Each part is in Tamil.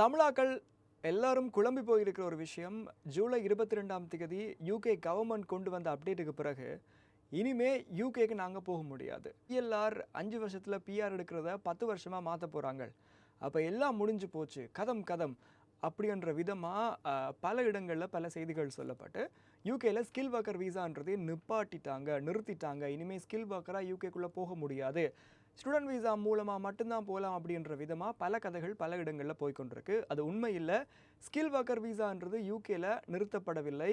தமிழாக்கள் எல்லாரும் குழம்பி போயிருக்கிற ஒரு விஷயம் ஜூலை இருபத்தி ரெண்டாம் தேதி யூகே கவர்மெண்ட் கொண்டு வந்த அப்டேட்டுக்கு பிறகு இனிமே யூகேக்கு நாங்கள் போக முடியாது. பிஎல்ஆர் அஞ்சு வருஷத்தில் பிஆர் எடுக்கிறத பத்து வருஷமாக மாற்ற போகிறாங்க அப்போ எல்லாம் முடிஞ்சு போச்சு கதம் கதம் அப்படின்ற விதமாக பல இடங்களில் பல செய்திகள் சொல்லப்பட்டு யூகேயில் ஸ்கில் ஒர்க்கர் வீசான்றதை நிப்பாட்டிட்டாங்க நிறுத்திட்டாங்க. இனிமேல் ஸ்கில் ஒர்க்கராக யூகேக்குள்ளே போக முடியாது. ஸ்டூடெண்ட் விசா மூலமாக மட்டும்தான் போகலாம் அப்படின்ற விதமாக பல கதைகள் பல இடங்களில் போய்க்கொண்டிருக்கு. அது உண்மை இல்லை ஸ்கில் ஒர்க்கர் வீசான்றது யூகேல நிறுத்தப்படவில்லை.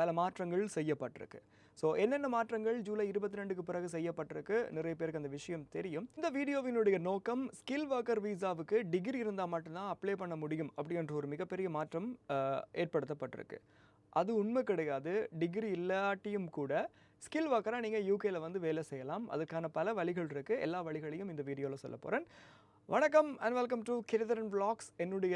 பல மாற்றங்கள் செய்யப்பட்டிருக்கு. ஸோ என்னென்ன மாற்றங்கள்? ஜூலை இருபத்தி ரெண்டுக்கு பிறகு செய்யப்பட்டிருக்கு. நிறைய பேருக்கு அந்த விஷயம் தெரியும். இந்த வீடியோவினுடைய நோக்கம் ஸ்கில் ஒர்க்கர் வீசாவுக்கு டிகிரி இருந்தால் மட்டும்தான் அப்ளை பண்ண முடியும் அப்படின்ற ஒரு மிகப்பெரிய மாற்றம் ஏற்படுத்தப்பட்டிருக்கு. அது உண்மை கிடையாது. டிகிரி இல்லாட்டியும் கூட ஸ்கில் ஒர்க்கராக நீங்கள் யூகேயில் வந்து வேலை செய்யலாம். அதுக்கான பல வழிகள் இருக்குது எல்லா வழிகளையும் இந்த வீடியோவில் சொல்ல போகிறேன் வணக்கம் and welcome to Giridharan vlogs என்னுடைய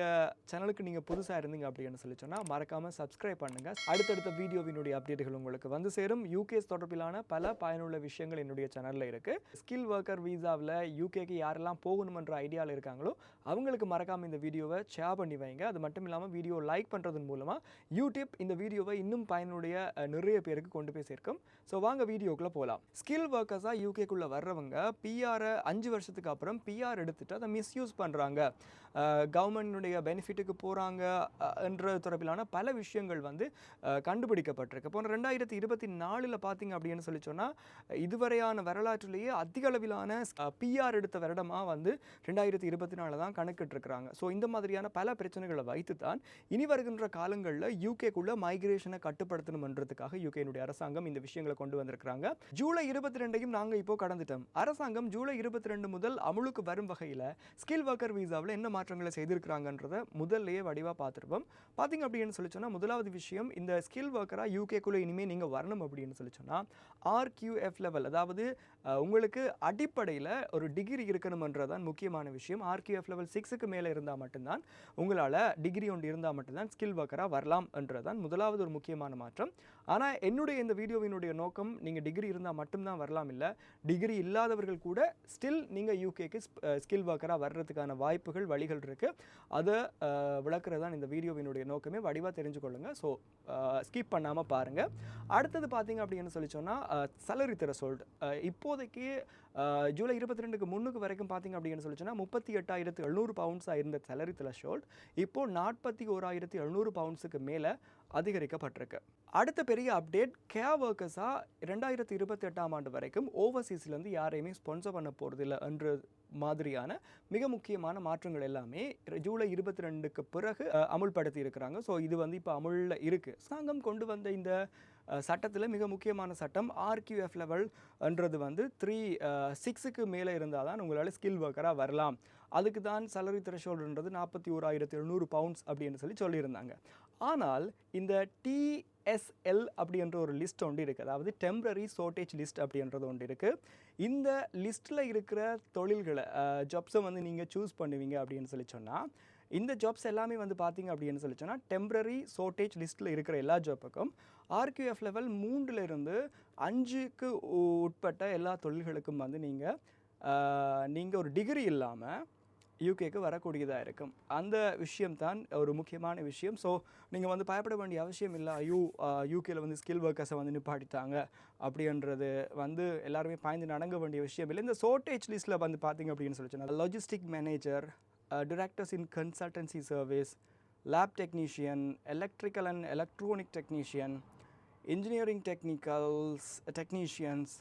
சேனலுக்கு நீங்கள் புதுசாக இருந்தீங்க அப்படின்னு சொல்லி சொன்னால் மறக்காமல் சப்ஸ்கிரைப் பண்ணுங்கள் அடுத்தடுத்த வீடியோவினுடைய அப்டேட்டுகள் உங்களுக்கு வந்து சேரும். யூகேஸ் தொடர்பிலான பல பயனுள்ள விஷயங்கள் என்னுடைய சேனலில் இருக்குது ஸ்கில் ஒர்க்கர் வீசாவில் யூகேக்கு யாரெல்லாம் போகணுமன்ற ஐடியாவில் இருக்காங்களோ அவங்களுக்கு மறக்காமல் இந்த வீடியோவை ஷேர் பண்ணி வைங்க. அது மட்டும் இல்லாமல் வீடியோ லைக் பண்ணுறதன் மூலமாக யூடியூப் இந்த வீடியோவை இன்னும் பயனுடைய நிறைய பேருக்கு கொண்டு போய் சேர்க்கும். ஸோ வாங்க வீடியோக்குள்ளே போகலாம் ஸ்கில் ஒர்க்கர்ஸாக யூகேக்குள்ளே வர்றவங்க பிஆரை அஞ்சு வருஷத்துக்கு அப்புறம் பிஆர் அதை மிஸ்யூஸ் பண்ணுறாங்க கவர்மெண்ட்டுடைய பெனிஃபிட்டுக்கு போகிறாங்க என்ற தொடர்பிலான பல விஷயங்கள் வந்து கண்டுபிடிக்கப்பட்டிருக்கு. போன ரெண்டாயிரத்தி இருபத்தி நாலில் பார்த்தீங்க அப்படின்னு சொல்லி சொன்னால் இதுவரையான வரலாற்றிலேயே அதிக அளவிலான பிஆர் எடுத்த வருடமாக வந்து ரெண்டாயிரத்தி இருபத்தி நாலு தான் கணக்கிட்டிருக்கிறாங்க. ஸோ இந்த மாதிரியான பல பிரச்சனைகளை வைத்து தான் இனி வருகின்ற காலங்களில் யூகேக்குள்ளே மைக்ரேஷனை கட்டுப்படுத்தணுன்றதுக்காக யூகேனுடைய அரசாங்கம் இந்த விஷயங்களை கொண்டு வந்திருக்கிறாங்க. ஜூலை இருபத்தி ரெண்டையும் நாங்கள் இப்போ கடந்துட்டோம். அரசாங்கம் ஜூலை இருபத்தி ரெண்டு முதல் அமுலுக்கு வரும் வகையில் ஸ்கில் ஒர்க்கர் வீசாவில் என்ன மாற்றங்களை செய்திருக்கிறாங்கன்றத முதல்லையே வடிவாக பார்த்துருப்போம். பார்த்தீங்க அப்படின்னு சொல்லி சொன்னால் முதலாவது விஷயம் இந்த ஸ்கில் ஒர்க்கராக யூகேக்குள்ளே இனிமேல் நீங்கள் வரணும் அப்படின்னு சொல்லி சொன்னால் ஆர்கியூஎஃப் லெவல் அதாவது உங்களுக்கு அடிப்படையில் ஒரு டிகிரி இருக்கணுமன்றதான் முக்கியமான விஷயம். ஆர்கியூஎஃப் லெவல் சிக்ஸுக்கு மேலே இருந்தால் மட்டும்தான் உங்களால் டிகிரி ஒன்று இருந்தால் மட்டும்தான் ஸ்கில் ஒர்க்கராக வரலாம் என்றதான் முதலாவது ஒரு முக்கியமான மாற்றம். ஆனால் என்னுடைய இந்த வீடியோவினுடைய நோக்கம் நீங்கள் டிகிரி இருந்தால் மட்டும்தான் வரலாம் இல்லை டிகிரி இல்லாதவர்கள் கூட ஸ்டில் நீங்கள் யூகேக்கு ஸ்கில் ஒர்க்கராக வர்றதுக்கான வாய்ப்புகள் வழிகள் இருக்குது அதை விளக்குறது தான் இந்த வீடியோவினுடைய நோக்கமே. வடிவாக தெரிஞ்சுக்கொள்ளுங்க. ஸோ ஸ்கிப் பண்ணாமல் பாருங்கள் அடுத்தது பார்த்தீங்க அப்படின்னு சொல்லி சொன்னால் சலரி திரசோல்ட் இப்போதைக்கு ஜூலை இருபத்தி ரெண்டுக்கு முன்னுக்கு வரைக்கும் பார்த்தீங்க அப்படின்னு சொல்லி சொன்னால் முப்பத்தி எட்டாயிரத்து எழுநூறு பவுண்ட்ஸாக இருந்த சலரி திரசோல்ட் இப்போது நாற்பத்தி ஓராயிரத்தி எழுநூறு பவுண்ட்ஸுக்கு மேலே அதிகரிக்கப்பட்டிருக்கு. அடுத்த பெரிய அப்டேட் கே ஒர்க்கர்ஸாக ரெண்டாயிரத்தி இருபத்தி எட்டாம் ஆண்டு வரைக்கும் ஓவர்சீஸ்லேருந்து யாரையுமே ஸ்பான்சர் பண்ண போகிறதில்ல என்ற மாதிரியான மிக முக்கியமான மாற்றங்கள் எல்லாமே ஜூலை இருபத்தி ரெண்டுக்கு பிறகு அமுல்படுத்தி இருக்கிறாங்க. ஸோ இது வந்து இப்போ அமுலில் இருக்குது அரசாங்கம் கொண்டு வந்த இந்த சட்டத்தில் மிக முக்கியமான சட்டம் ஆர்கியூஎஃப் லெவல்ன்றது வந்து த்ரீ சிக்ஸுக்கு மேலே இருந்தால் தான் உங்களால் ஸ்கில் ஒர்க்கராக வரலாம். அதுக்கு தான் சலரி த்ரெஷோல்டுன்றது நாற்பத்தி ஓராயிரத்தி எழுநூறு பவுண்ட்ஸ் அப்படின்னு சொல்லி சொல்லியிருந்தாங்க. ஆனால் இந்த டிஎஸ்எல் அப்படின்ற ஒரு லிஸ்ட் ஒன்று இருக்குது அதாவது டெம்ப்ரரி ஷார்ட்டேஜ் லிஸ்ட் அப்படின்றது ஒன்று இருக்குது இந்த லிஸ்ட்டில் இருக்கிற தொழில்களை ஜாப்ஸை வந்து நீங்கள் சூஸ் பண்ணுவீங்க அப்படின்னு சொல்லி சொன்னால் இந்த ஜாப்ஸ் எல்லாமே வந்து பார்த்தீங்க அப்படின்னு சொல்லி சொன்னால் டெம்ப்ரரி ஷார்ட்டேஜ் லிஸ்ட்டில் இருக்கிற எல்லா ஜாப்புக்கும் ஆர்கியூஎஃப் லெவல் மூன்றிலிருந்து அஞ்சுக்கு உட்பட்ட எல்லா தொழில்களுக்கும் வந்து நீங்கள் நீங்கள் ஒரு டிகிரி இல்லாமல் யூகேக்கு வரக்கூடியதாக இருக்கும். அந்த விஷயம் தான் ஒரு முக்கியமான விஷயம். ஸோ நீங்கள் வந்து பயப்பட வேண்டிய அவசியம் இல்லை. ஐயோ யூகேயில் வந்து ஸ்கில் ஒர்க்கர்ஸை வந்து நிப்பாட்டிட்டாங்க அப்படின்றது வந்து எல்லாருமே பாய்ந்து நடங்க வேண்டிய விஷயம் இல்லை. இந்த ஷோர்டேஜ் லிஸ்ட்டில் வந்து பார்த்தீங்க அப்படின்னு சொல்லி சொன்னால் logistic manager directors in consultancy service lab technician electrical and electronic technician engineering technicals technicians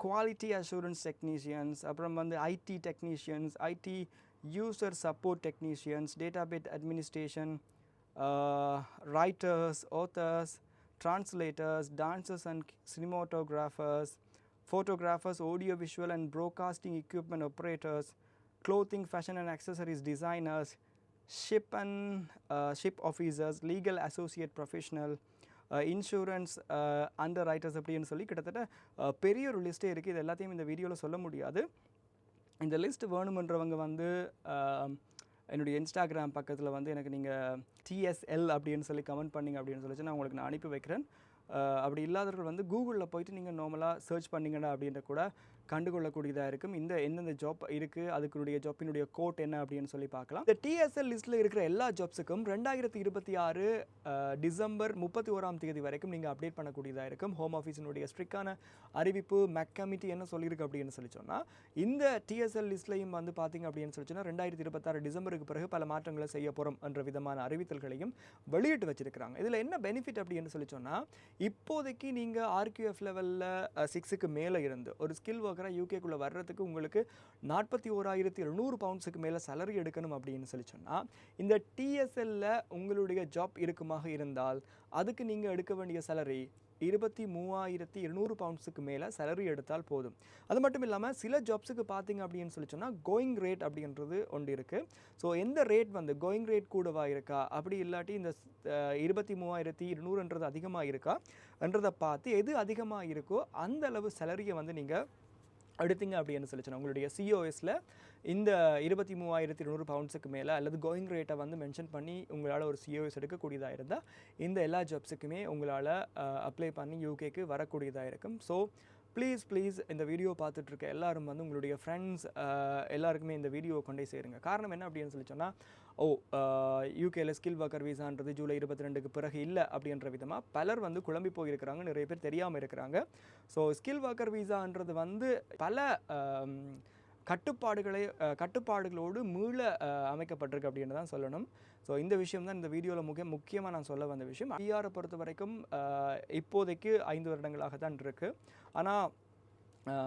quality assurance technicians அப்புறம் வந்து IT technicians IT user support technicians database administration writers authors translators dancers and cinematographers photographers audio visual and broadcasting equipment operators clothing fashion and accessories designers ship and uh, ship officers legal associate professional insurance underwriters அப்படின்னு சொல்லி கிட்டத்தட்ட பெரிய ஒரு லிஸ்ட்டே இருக்குது இது எல்லாத்தையும் இந்த வீடியோவில் சொல்ல முடியாது. இந்த லிஸ்ட் வேணுமன்றவங்க வந்து என்னுடைய இன்ஸ்டாகிராம் பக்கத்தில் வந்து எனக்கு நீங்கள் டிஎஸ்எல் அப்படின்னு சொல்லி கமெண்ட் பண்ணிங்க அப்படின்னு சொல்லிச்சு நான் உங்களுக்கு நான் அனுப்பி வைக்கிறேன். அப்படி இல்லாதவர்கள் வந்து கூகுளில் போயிட்டு நீங்கள் நார்மலாக சர்ச் பண்ணிங்கன்னா அப்படின்ற கூட கண்டுகொள்ளக்கூடியதாக இருக்கும். இந்த எந்தெந்த ஜாப் இருக்குது அதுக்குடைய ஜாப்பினுடைய கோட் என்ன அப்படின்னு சொல்லி பார்க்கலாம். இந்த டிஎஸ்எல் லிஸ்ட்டில் இருக்கிற எல்லா ஜாப்ஸுக்கும் ரெண்டாயிரத்தி இருபத்தி ஆறு டிசம்பர் முப்பத்தி ஓராம் தேதி வரைக்கும் நீங்கள் அப்டேட் பண்ணக்கூடியதாக இருக்கும். ஹோம் ஆஃபீஸினுடைய ஸ்ட்ரிக்டான அறிவிப்பு மெக் கமிட்டி என்ன சொல்லியிருக்கு அப்படின்னு சொல்லி சொன்னால் இந்த டிஎஸ்எல் லிஸ்ட்லையும் வந்து பார்த்தீங்க அப்படின்னு சொல்லி சொன்னால் ரெண்டாயிரத்தி இருபத்தாறு டிசம்பருக்கு பிறகு பல மாற்றங்களை செய்ய போகிறோம் என்ற விதமான அறிவித்தல்களையும் வெளியிட்டு வச்சிருக்கிறாங்க. இதில் என்ன பெனிஃபிட் அப்படின்னு சொல்லி சொன்னால் இப்போதைக்கு நீங்கள் ஆர்கியூஎஃப் லெவலில் சிக்ஸுக்கு மேலே இருந்து ஒரு ஸ்கில் ஒர்க்கராக யூகேக்குள்ளே வர்றதுக்கு உங்களுக்கு நாற்பத்தி ஓராயிரத்தி எழுநூறு பவுண்ட்ஸுக்கு மேலே சேலரி எடுக்கணும் அப்படின்னு சொல்லி சொன்னால் இந்த டிஎஸ்எல்ல உங்களுடைய ஜாப் இருக்குமாக இருந்தால் அதுக்கு நீங்கள் எடுக்க வேண்டிய சேலரி இருபத்தி மூவாயிரத்தி இருநூறு பவுண்ட்ஸுக்கு மேலே சேலரி எடுத்தால் போதும். அது மட்டும் இல்லாமல் சில ஜாப்ஸுக்கு பார்த்தீங்க அப்படின்னு சொல்லி சொன்னால் கோயிங் ரேட் அப்படின்றது ஒன்று இருக்குது ஸோ எந்த ரேட் வந்து கோயிங் ரேட் கூடவா இருக்கா? அப்படி இல்லாட்டி இந்த இருபத்தி மூவாயிரத்தி இருநூறுன்றது அதிகமாக இருக்கா? என்றதை பார்த்து எது அதிகமாக இருக்கோ அந்த அளவு சேலரியை வந்து நீங்கள் எடுத்தீங்க அப்படின்னு சொல்லி உங்களுடைய சிஓஎஸில் இந்த இருபத்தி மூவாயிரத்தி நூறு பவுண்ட்ஸுக்கு மேலே அல்லது கோயிங் ரேட்டை வந்து மென்ஷன் பண்ணி உங்களால் ஒரு சிஓஎஸ் எடுக்கக்கூடியதாக இருந்தால் இந்த எல்லா ஜாப்ஸுக்குமே உங்களால் அப்ளை பண்ணி யூகேக்கு வரக்கூடியதாக இருக்கும். ஸோ ப்ளீஸ் ப்ளீஸ் இந்த வீடியோ பார்த்துட்ருக்க எல்லோரும் எல்லாரும் வந்து உங்களுடைய ஃப்ரெண்ட்ஸ் எல்லாருக்குமே இந்த வீடியோ கொண்டே சேருங்க. காரணம் என்ன அப்படின்னு சொல்லி சொன்னால் ஓ யூகேல ஸ்கில் ஒர்க்கர் வீசான்றது ஜூலை இருபத்தி ரெண்டுக்கு பிறகு இல்லை அப்படின்ற விதமாக பலர் வந்து குழம்பி போயிருக்கிறாங்க நிறைய பேர் தெரியாமல் இருக்கிறாங்க. ஸோ ஸ்கில் ஒர்க்கர் வீசான்றது வந்து பல கட்டுப்பாடுகளை கட்டுப்பாடுகளோடு மீள அமைக்கப்பட்டிருக்கு அப்படின்னு தான் சொல்லணும். ஸோ இந்த விஷயம் தான் இந்த வீடியோவில் முக்கிய முக்கியமாக நான் சொல்ல வந்த விஷயம். ஐஆரை பொறுத்த வரைக்கும் இப்போதைக்கு ஐந்து வருடங்களாக தான் இருக்குது ஆனால்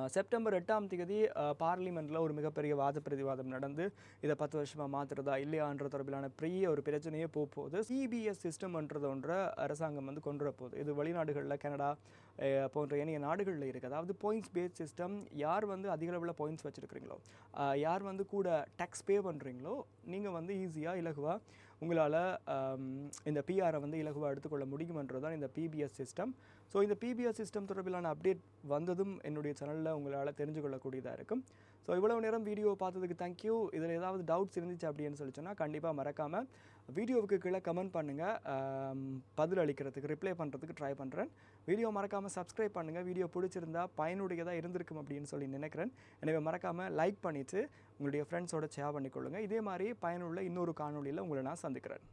செப்டம்பர் எட்டாம் தேதி பார்லிமெண்ட்டில் ஒரு மிகப்பெரிய வாத பிரதிவாதம் நடந்து இதை பத்து வருஷமாக மாற்றுறதா இல்லையான்ற தொடர்பிலான பெரிய ஒரு பிரச்சனையே போக போகுது சிபிஎஸ் சிஸ்டம்ன்றது ஒன்ற அரசாங்கம் வந்து கொண்டு போகுது இது வெளிநாடுகளில் கனடா போன்ற ஏனைய நாடுகளில் இருக்குது அதாவது பாயிண்ட்ஸ் பேஸ் சிஸ்டம் யார் வந்து அதிக அளவில் பாயிண்ட்ஸ் வச்சுருக்கிறீங்களோ யார் வந்து கூட டேக்ஸ் பே பண்ணுறீங்களோ நீங்கள் வந்து ஈஸியாக இலகுவாக உங்களால் இந்த பிஆரை வந்து இலகுவாக எடுத்துக்கொள்ள முடியுமன்றது தான் இந்த பிபிஎஸ் சிஸ்டம் ஸோ இந்த பிபிஎஸ் சிஸ்டம் தொடர்பிலான அப்டேட் வந்ததும் என்னுடைய சேனலில் உங்களால் தெரிஞ்சு கொள்ளக்கூடியதாக இருக்கும். ஸோ இவ்வளவு நேரம் வீடியோ பார்த்ததுக்கு தேங்க்யூ இதில் ஏதாவது டவுட்ஸ் இருந்துச்சு அப்படின்னு சொல்லி சொன்னால் கண்டிப்பாக மறக்காமல் வீடியோவுக்கு கீழே கமெண்ட் பண்ணுங்கள் பதில் அளிக்கிறதுக்கு ரிப்ளை பண்ணுறதுக்கு ட்ரை பண்ணுறேன் வீடியோ மறக்காமல் சப்ஸ்கிரைப் பண்ணுங்கள் வீடியோ பிடிச்சிருந்தா பயனுடையதாக இருந்திருக்கும் அப்படின்னு சொல்லி நினைக்கிறேன். எனவே மறக்காமல் லைக் பண்ணிவிட்டு உங்களுடைய ஃப்ரெண்ட்ஸோட ஷேர் பண்ணிக்கொள்ளுங்கள் இதே மாதிரி பயனுள்ள இன்னொரு காணொளியில் உங்களை நான் சந்திக்கிறேன்.